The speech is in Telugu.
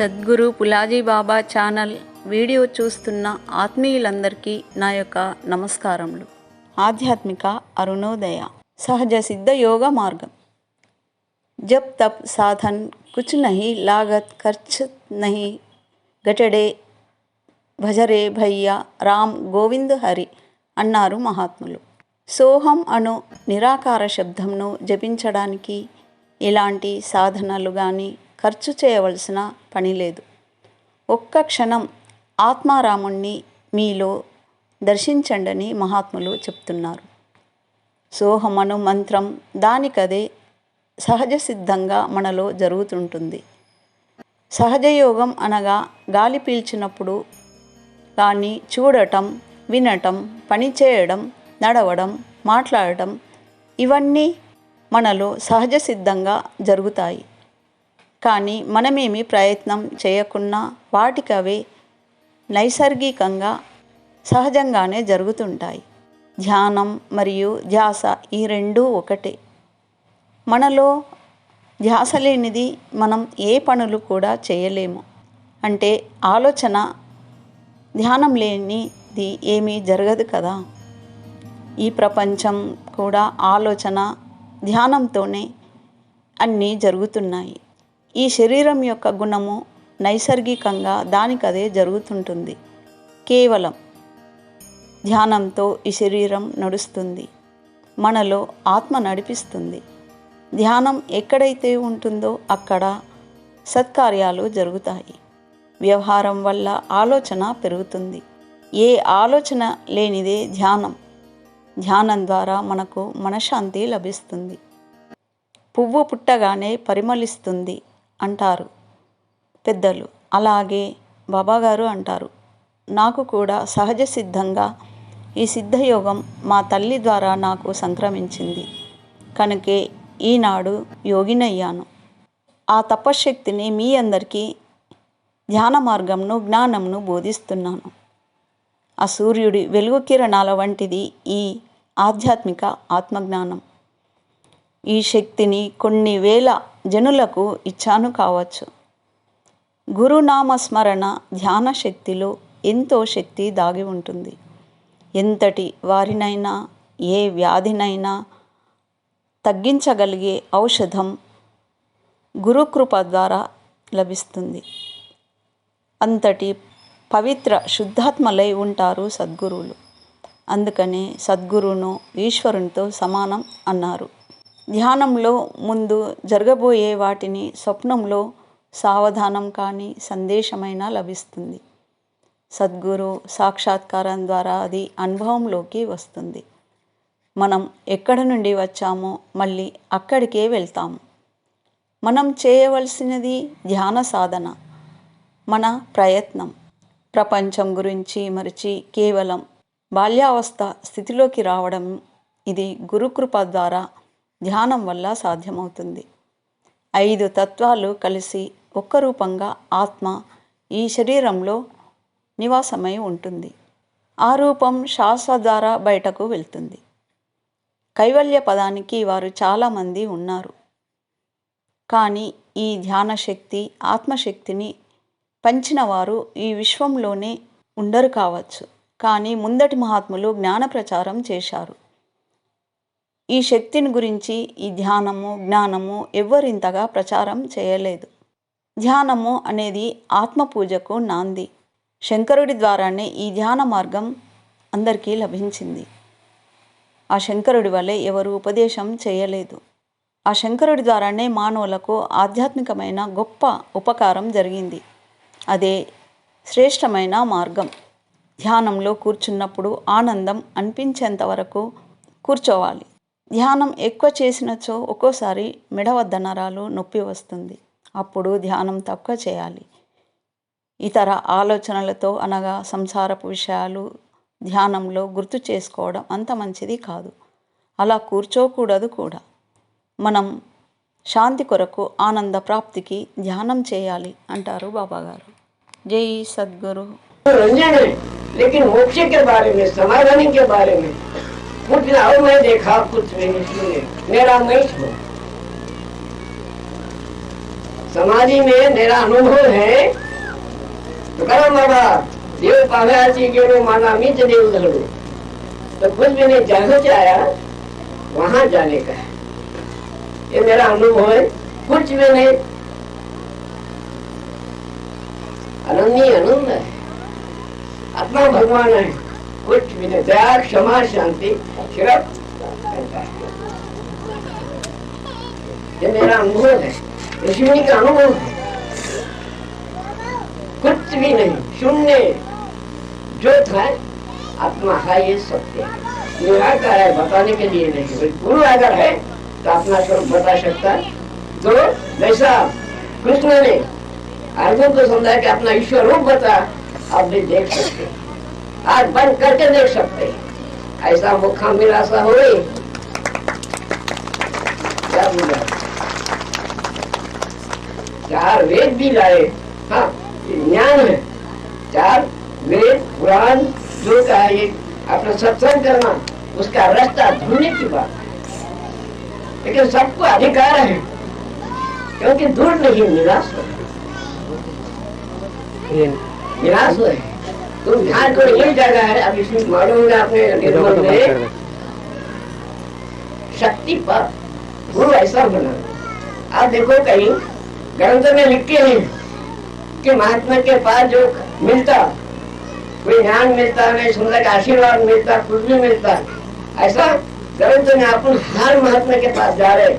సద్గురు పులాజీ బాబా ఛానల్ వీడియో చూస్తున్న ఆత్మీయులందరికీ నా యొక్క నమస్కారములు. ఆధ్యాత్మిక అరుణోదయ సహజ సిద్ధ యోగ మార్గం. జప్ తప్ సాధన్ కుచ్ నహి లాగత్ ఖర్చ్ నహి గటడే భజరే భయ్య రామ్ గోవింద్ హరి అన్నారు మహాత్ములు. సోహం అను నిరాకార శబ్దంను జపించడానికి ఎలాంటి సాధనలు కానీ ఖర్చు చేయవలసిన పని లేదు. ఒక్క క్షణం ఆత్మారాముణ్ణి మీలో దర్శించండని మహాత్ములు చెప్తున్నారు. సోహమను మంత్రం దానికదే సహజ సిద్ధంగా మనలో జరుగుతుంటుంది. సహజయోగం అనగా గాలి పీల్చినప్పుడు కానీ చూడటం వినటం పని చేయడం నడవడం మాట్లాడటం ఇవన్నీ మనలో సహజ సిద్ధంగా జరుగుతాయి. కానీ మనమేమి ప్రయత్నం చేయకున్నా వాటికవే నైసర్గికంగా సహజంగానే జరుగుతుంటాయి. ధ్యానం మరియు ధ్యాస ఈ రెండూ ఒకటే. మనలో ధ్యాస లేనిది మనం ఏ పనులు కూడా చేయలేము. అంటే ఆలోచన ధ్యానం లేనిది ఏమీ జరగదు కదా. ఈ ప్రపంచం కూడా ఆలోచన ధ్యానంతోనే అన్నీ జరుగుతున్నాయి. ఈ శరీరం యొక్క గుణము నైసర్గికంగా దానికదే జరుగుతుంటుంది. కేవలం ధ్యానంతో ఈ శరీరం నడుస్తుంది. మనలో ఆత్మ నడిపిస్తుంది. ధ్యానం ఎక్కడైతే ఉంటుందో అక్కడ సత్కార్యాలు జరుగుతాయి. వ్యవహారం వల్ల ఆలోచన పెరుగుతుంది. ఏ ఆలోచన లేనిదే ధ్యానం ధ్యానం ద్వారా మనకు మనశ్శాంతి లభిస్తుంది. పువ్వు పుట్టగానే పరిమళిస్తుంది. అంటారు. పెద్దలు అలాగే బాబాగారు అంటారు. నాకు కూడా సహజ సిద్ధంగా ఈ సిద్ధయోగం మా తల్లి ద్వారా నాకు సంక్రమించింది. కనుకే ఈనాడు యోగినయ్యాను. ఆ తపశ్శక్తిని మీ అందరికీ ధ్యాన మార్గంను జ్ఞానంను బోధిస్తున్నాను. ఆ సూర్యుడి వెలుగు కిరణాల వంటిది ఈ ఆధ్యాత్మిక ఆత్మజ్ఞానం. ఈ శక్తిని కొన్ని వేల జనులకు ఇచ్చాను కావచ్చు. గురునామ స్మరణ ధ్యాన శక్తిలో ఎంతో శక్తి దాగి ఉంటుంది. ఎంతటి వారినైనా ఏ వ్యాధినైనా తగ్గించగలిగే ఔషధం గురుకృప ద్వారా లభిస్తుంది. అంతటి పవిత్ర శుద్ధాత్మలై ఉంటారు సద్గురువులు. అందుకనే సద్గురువును ఈశ్వరునితో సమానం అన్నారు. ధ్యానంలో ముందు జరగబోయే వాటిని స్వప్నంలో సావధానం కానీ సందేశమైనా లభిస్తుంది. సద్గురు సాక్షాత్కారం ద్వారా అది అనుభవంలోకి వస్తుంది. మనం ఎక్కడి నుండి వచ్చామో మళ్ళీ అక్కడికే వెళ్తాము. మనం చేయవలసినది ధ్యాన సాధన మన ప్రయత్నం. ప్రపంచం గురించి మరిచి కేవలం బాల్యావస్థ స్థితిలోకి రావడం ఇది గురుకృప ద్వారా ధ్యానం వల్ల సాధ్యమవుతుంది. ఐదు తత్వాలు కలిసి ఒక్క రూపంగా ఆత్మ ఈ శరీరంలో నివాసమై ఉంటుంది. ఆ రూపం శ్వాస ద్వారా బయటకు వెళ్తుంది. కైవల్య పదానికి వారు చాలామంది ఉన్నారు. కానీ ఈ ధ్యాన శక్తి ఆత్మశక్తిని పంచిన వారు ఈ విశ్వంలోనే ఉండరు కావచ్చు. కానీ ముందటి మహాత్ములు జ్ఞాన ప్రచారం చేశారు. ఈ శక్తిని గురించి ఈ ధ్యానము జ్ఞానము ఎవ్వరింతగా ప్రచారం చేయలేదు. ధ్యానము అనేది ఆత్మ పూజకు నాంది. శంకరుడి ద్వారానే ఈ ధ్యాన మార్గం అందరికీ లభించింది. ఆ శంకరుడి వల్లే ఎవరు ఉపదేశం చేయలేదు. ఆ శంకరుడి ద్వారానే మానవులకు ఆధ్యాత్మికమైన గొప్ప ఉపకారం జరిగింది. అదే శ్రేష్టమైన మార్గం. ధ్యానంలో కూర్చున్నప్పుడు ఆనందం అనిపించేంత వరకు కూర్చోవాలి. ధ్యానం ఎక్కువ చేసినచో ఒక్కోసారి మెడవద్ద నరాలు నొప్పి వస్తుంది అప్పుడు ధ్యానం తక్కువ చేయాలి ఇతర ఆలోచనలతో అనగా సంసారపు విషయాలు ధ్యానంలో గుర్తు చేసుకోవడం అంత మంచిది కాదు అలా కూర్చోకూడదు కూడా మనం శాంతి కొరకు ఆనంద ప్రాప్తికి ధ్యానం చేయాలి అంటారు బాబాగారు జై సద్గురు रंजन है लेकिन मोक्ष के बारे में समाधान के बारे में और मैं देखा कुछ नहीं मेरा मैं छो समाधि में मेरा अनुभव है तुकाराम बाबा देव पाव्याची गेलो, माना मीच देव धड़ू तो कुछ भी नहीं जहाँ से आया वहाँ जाने का है। ये मेरा अनुभव है, कुछ भी नहीं। अनन्य आनंद है। आत्मा भगवान है, कुछ भी नहीं। दया, क्षमा, शांति। सिर्फ़ ये मेरा अनुभव है ऋषिमुनि का अनुभव है। कुछ भी नहीं, शून्य। जो था, आत्मा है ये सत्य है। निराकार है, बताने के लिए नहीं। गुरु अगर है तो अपना स्वरूप बता सकता है। तो वैसा कृष्ण ने अर्जुन को समझाया कि अपना ईश्वर रूप बता, आप भी देख सकते। आज बंद करके देख सकते हैं। ऐसा मुखा मिलासा हो क्या बोला? चार वेद भी लाए। हाँ ज्ञान है। चार वेद पुराण जो का ये अपना सत्संग करना उसका रास्ता ढूँढने की बात। लेकिन सबको अधिकार है क्योंकि दूर नहीं निराश हो निराश हो है। तुम ध्यान करो यही जगह है अब इसमें मालूम है अपने में शक्ति पर गुरु ऐसा बना। आप देखो कहीं ग्रंथ में लिखे हैं कि महात्मा के पास जो मिलता कोई ज्ञान मिलता नहीं सुंदर का आशीर्वाद मिलता कुछ भी मिलता ऐसा ग्रंथ में अपन हर महात्मा के पास जा रहे